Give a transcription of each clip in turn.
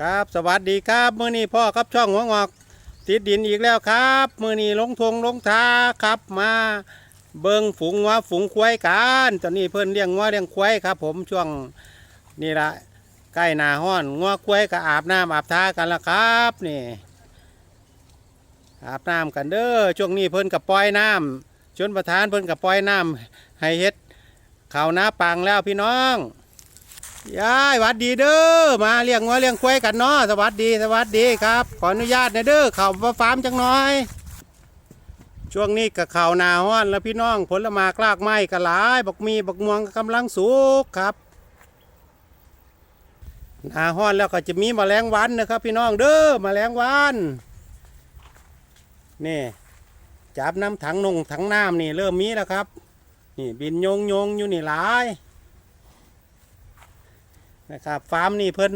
ครับสวัสดีครับมือนี้พ่อครับช่องหัวงอก ติดดินอีกแล้วครับมือนี้ลงทงลงทาครับมาเบิงฝูงวัวฝูงควายกันตอนนี้เพิ่อนเลี้ยงวัวเลี้ยงควายครับ ผมช่วงนี่ละใกล้หนาห้อนงัวควายก็อาบน้ำอาบทากันละครับนี่อาบน้ำกันเด้อช่วงนี้เพิ่นกับปล่อยน้ำชนประธานเพิ่นกับปล่อยน้ำให้เฮ็ดข้าวนาปังแล้วพี่น้อง ยายวัดดีเด้อมาเลี้ยงวัวเลี้ยงควายกันเนาะสวัสดีสวัสดีครับ ขออนุญาตนะเด้อเข้ามาฟาร์มจังน่อย ช่วงนี้กับข่าวนาฮ้อนแล้วพี่น้องผลไม้กลากไม้กระหลายบักมีบักม่วงกำลังสุกครับนาฮ้อนแล้วก็จะมีมแมลงวันนะครับ พี่น้องเด้อมแมลงวันนี่จับน้ำถังนงถังน้ำนี่เริ่มมีแล้วครับ นี่บินโยงโยงอยู่นี่หลาย นะครับฟาร์มนี่เพิ่น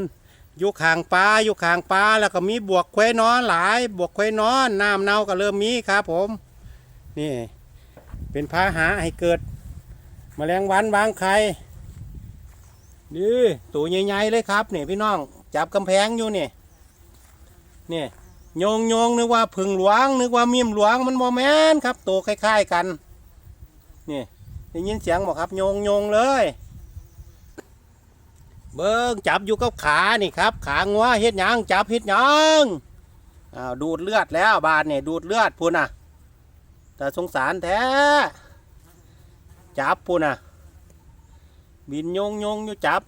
อยู่ข้างปลาอยู่ข้างปลาแล้วก็มีบวกควายนอนหลาย บวกควายนอนน้ำเน่าก็เริ่มมีครับผมนี่เป็นพาหะให้เกิดแมลงวันวางไข่นี่ตัวใหญ่ๆเลยครับนี่พี่น้องจับกำแพงอยู่นี่นี่โยงโยงนึกว่าผึ่งหลวงนึกว่ามีมหลวงมันโมแมนครับตัวคล้ายๆกันนี่ได้ยินเสียงบอกครับโยงโยงเลย เบิ้งจับอยู่กับขานี่ครับ ขางัวเฮ็ดหยังจับเฮ็ดหยังอ้าวดูดเลือดแล้วบาดเนี่ยดูดเลือดพูนน่ะ แต่สงสารแท้ จับพูนน่ะ บินโยงโยงอยู่จับ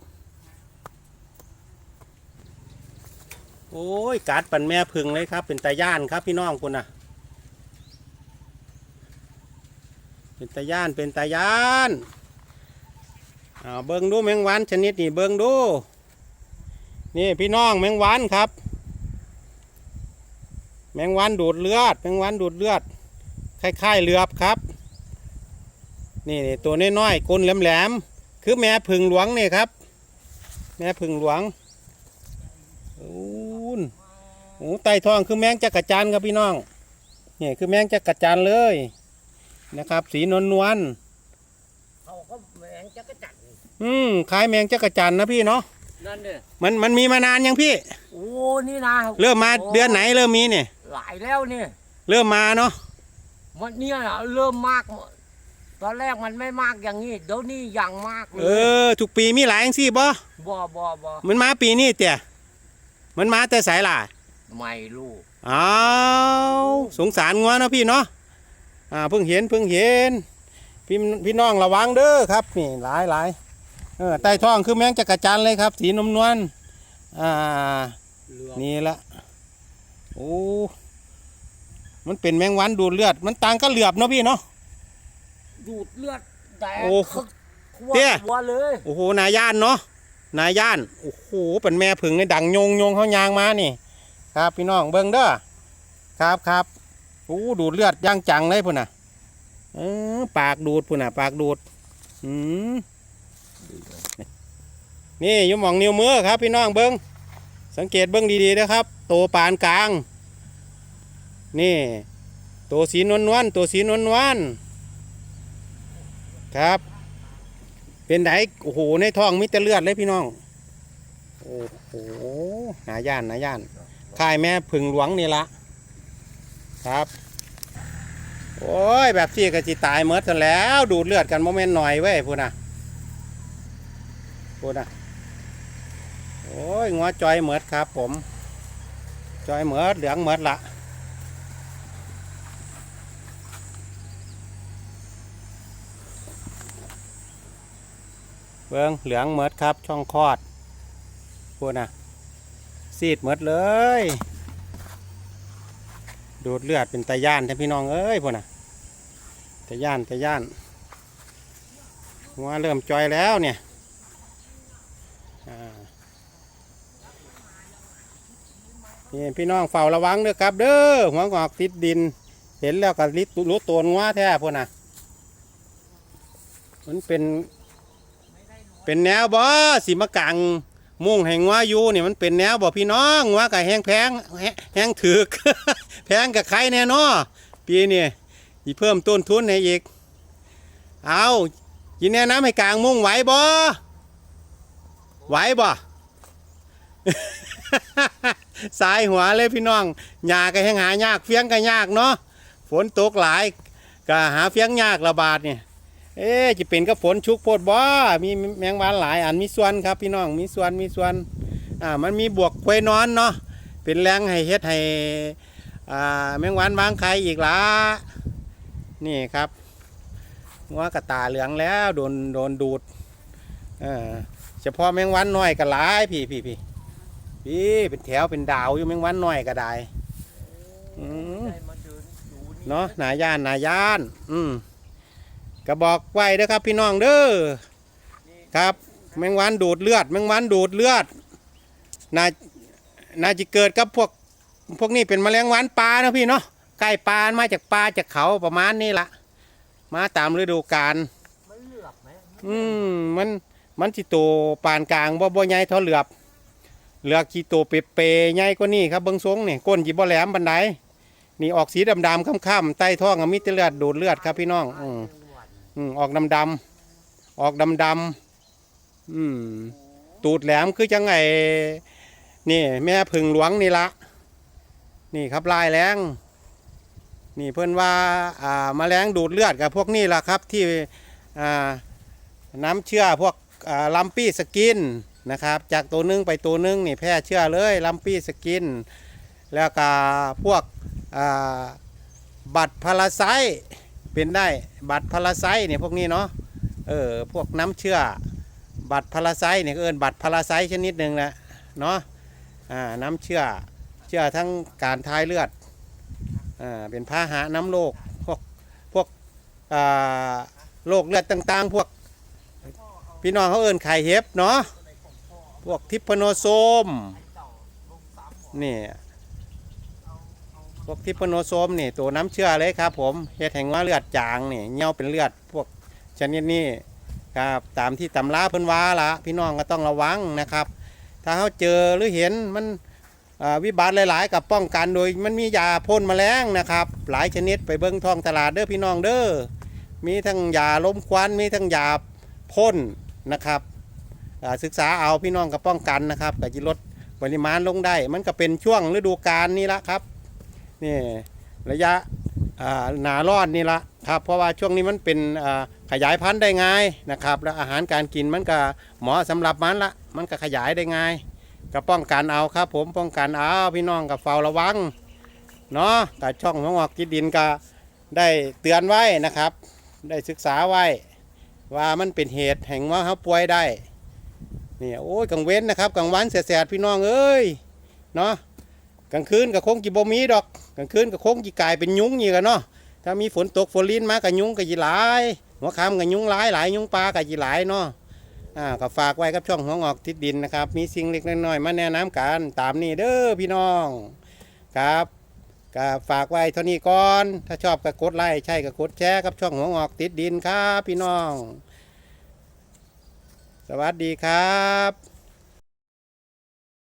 โอ้ยกัดปันแม่พึ่งเลยครับ เป็นตาย่านครับพี่น้องพูนน่ะ เป็นตาย่านเป็นตาย่าน เอาเบิ้งดูแมงวันชนิดนี้เบิ้งดู นี่พี่น้องแมงวันครับ แมงวันดูดเลือด แมงวันดูดเลือดคล้ายๆเลือบครับ นี่ตัวน้อยๆก้นแหลมๆคือแม่ผึ่งหลวงนี่ครับ แม่ผึ่งหลวงโอ้นโอ้ไตทองคือแมงจักรจันครับพี่น้องนี่คือแมงจักรจันเลยนะครับ สีนวลนวลๆเขาก็แมงจักรจัน อืมขายแมงจักรจันทร์นะพี่เนาะนั่นเนี่ยมันมันมีมานานยังพี่ โอ้นี่นะเริ่มมาโเดือนไหนเริ่มมีเนี่ยหลายแล้วเนี่ยเริ่มมาเนาะมันเนี่ยเริ่มมาก ตอนแรกมันไม่มากอย่างนี้เดี๋ยวนี้อย่างมากเลเอยอทุกปีมีหลายอย่างสิบ่บ่บ่บ่มันมาปีนี้เตี่ยมันมาแต่สายล่ะไม่รู้อ้าวสงสารงัวเนาะพี่เนาะอ่าเพิ่งเห็นเพิ่งเห็นพี่พี่น้องระวังเด้อครับนี่หลายหลาย เออใต้ท้องคือแมงจักรจันทร์เลยครับ สีนมนวลอ่าเหลืองนี่ละโอ้มันเป็นแมงวันดูดเลือด มันต่างก็เหลือบเนาะพี่เนาะดูดเลือดแดงโอ้คึกทั่วเตี้ยหัวเลยโอ้โหนายย่านเนาะนายย่านโอ้โหเป็นแม่ผึ่งในดังโยงโยงเขายางมานี่ ครับพี่น้องเบิ้งเด้อครับครับโอ้ดูดเลือดย่างจังเลยพุ่นน่ะเออปากดูดพุ่นน่ะ ปากดูดอืม นี่อยุ่หมองนิ้วมือครับพี่น้องเบิ้งสังเกตเบิ้งดีๆนะครับโตปานกลาง นี่โตสีนวลนวลๆตัวสีนวลนวลๆครับ เป็นไดโอ้โหในท้องมีแต่เลือดเลยพี่น้อง โอ้โหหนาย่านหนาย่านค่ายแม่ผึ่งหลวงนี่ละครับ โอ้ย แบบที่ก็จิตายเมดซะแล้ว ดูดเลือดกันโมเมนต์หน่อยเว้ยพูดนะ พูดนะโอ้ยงัวจอยเหมดครับผม จอยเหมดเหลืองเหมดละเบิ้งเหลืองเหมดครับ ช่องคลอดพูดนะซีดเหมดเลย ดูดเลือดเป็นตาย่านท่านพี่น้องเอ้ยพูดนะตาย่านตาย่านหัวเริ่มจอยแล้วเนี่ยอ่า นี่พี่น้องเฝ้าระวังเด้อครับ เด้อหัวงอกติดดิน เห็นแล้วก็ริดรู้ตัวงัวแท้พูดนะมันเป็น เป็นแนวบ่สีมะกังมุ่งแห่งงัวอยู่นี่มันเป็นแนวบ่พี่น้องงัวกับแห้งแพงแห้งแห้งถือกแพงกับใครแน่นอปีนี้อีเพิ่มต้นทุนให้อีก เอายินแนะนำให้กลางมุ่งไหวบ่ไหวบ่ สายหัวเลยพี่น้องหญ้าก็แห้งหายากเฟียงก็ยากเนาะฝนตกหลายก็หาเฟียงยากระบาดเนี่ยเอ๊ะจะเป็นกับฝนชุกโพดบ่มีแมงวันหลายอันมีส่วนครับพี่น้องมีส่วนมีส่วนอ่ามันมีบวกควยนอนเนาะเป็นแรงให้เฮ็ดให้อ่าแมงวันวางไข่อีกละนี่ครับงัวกระตาเหลืองแล้วโดนโดนดูดเออเฉพาะแมงวันน้อยก็หลายพี่พี่พี่ พี่เป็นแถวเป็นดาวอยู่แมงวันน้อยก็ได้อืมได้มาเดินดูนี่เนาะหนาย่านหนาย่าน อืมกระบอกไว้เด้อครับ พี่น้องเด้อครับ แมงวันดูดเลือด แมงวันดูดเลือดน่าน่าจะเกิดกับพวก พวกนี้เป็นแมลงวันปลาเนาะพี่เนาะใกล้ปลามาจากปลาจากเขาประมาณนี้ละมาตามฤดูกาลมันเหลือกไหมอืมมันมันสิโตปานกลางบ่บ่ใหญ่เท่าเหลือบ เหลือกสิโตเปเปๆใหญ่กว่านี้ครับเบิ่งทรงนี่ก้นสิบ่แหลมปานใดนี่ออกสีดำๆค่ำๆใต้ท้องมีแต่เลือดดูดเลือดครับพี่น้องอืมอืมออกดำๆออกดำๆอืมตูดแหลมคือจังไงนี่ แม่ผึ่งหลวงนี่ละนี่ครับลายแรงนี่เพิ่อนว่าอ่าแมลงดูดเลือดกับพวกนี้ล่ะครับที่อ่าน้ำเชื่อพวกอ่าลัมปี้สกิน นะครับ จากตัวนึงไปตัวนึงนี่แพร่เชื่อเลยลัมปี้สกิน แล้วก็พวกบัตรพาราไซเป็นได้บัตรพาราไซเนี่ยพวกนี้เนาะเออพวกน้ำเชื่อ บัตรพาราไซเนี่ยเอินบัตรพาราไซชนิดหนึ่งแหละเนาะอ่าน้ำเชื่อเชื่อทั้งการทายเลือดอ่าเป็นพาหะน้ำโรคพวกพวกอ่าโรคเลือดต่างๆ พวกพี่น้องเขาเอิ้นไข่เห็บเนาะ วกทิปโนโซมนี่พวกทิปโนโซมนี่ตัวน้ำเชื่อเลยครับ ผมเฮ็ดแห่งว่าเลือดจางนี่เหี่ยวเป็นเลือดพวกชนิดนี้ครับตามที่ตำราเพิ่นว่าละพี่น้องก็ต้องระวังนะครับ ถ้าเขาเจอหรือเห็นมันวิบัติหลาย ๆ กับป้องกันโดยมันมียาพ่นแมลงนะครับ หลายชนิดไปเบิ้งท้องตลาดเด้อพี่น้องเด้อมีทั้งยาล้มควันมีทั้งยาพ่นนะครับ ศึกษาเอาพี่น้องก็ป้องกันนะครับก็จะลดปริมาณลงได้ มันก็เป็นช่วงฤดูกาลนี่ละครับนี่ระยะหนาร้อนนี่ละครับเพราะว่าช่วงนี้มันเป็นขยายพันธุ์ได้ง่ายนะครับ แล้วอาหารการกินมันก็เหมาะสำหรับมันละมันก็ขยายได้ง่ายก็ป้องกันเอาครับ ผมป้องกันเอาพี่น้องกับเฝ้าระวังเนาะกับช่องของออกกิดดินก็ได้เตือนไว้นะครับ ได้ศึกษาไว้ ว่ามันเป็นเหตุแห่งว่าเขาป่วยได้ นี่โอ้ยกลางเว้นนะครับกลางวันแสดๆพี่น้องเอ้ยเนาะกลางคืนก็คงจิบมีดอกกลางคืนก็คงจิกายเป็นยุ้งนี่กันเนาะถ้ามีฝนตกฝนลิ้นมากับยุ้งก็จีหลายหัวคำกับยุ้งหลายหลายยุงปลากับจีหลายเนาะอ่าก็ฝากไว้กับช่องหัวงอกทิศดินนะครับ มีสิ่งเล็กน้อยมาแนะนำกันตามนี้เด้อพี่น้องครับก็ฝากไว้เท่านี้ก่อน ถ้าชอบก็กดไลค์ใช่ก็กดแชร์กับช่องหัวงอกติดดินครับพี่น้อง สวัสดีครับ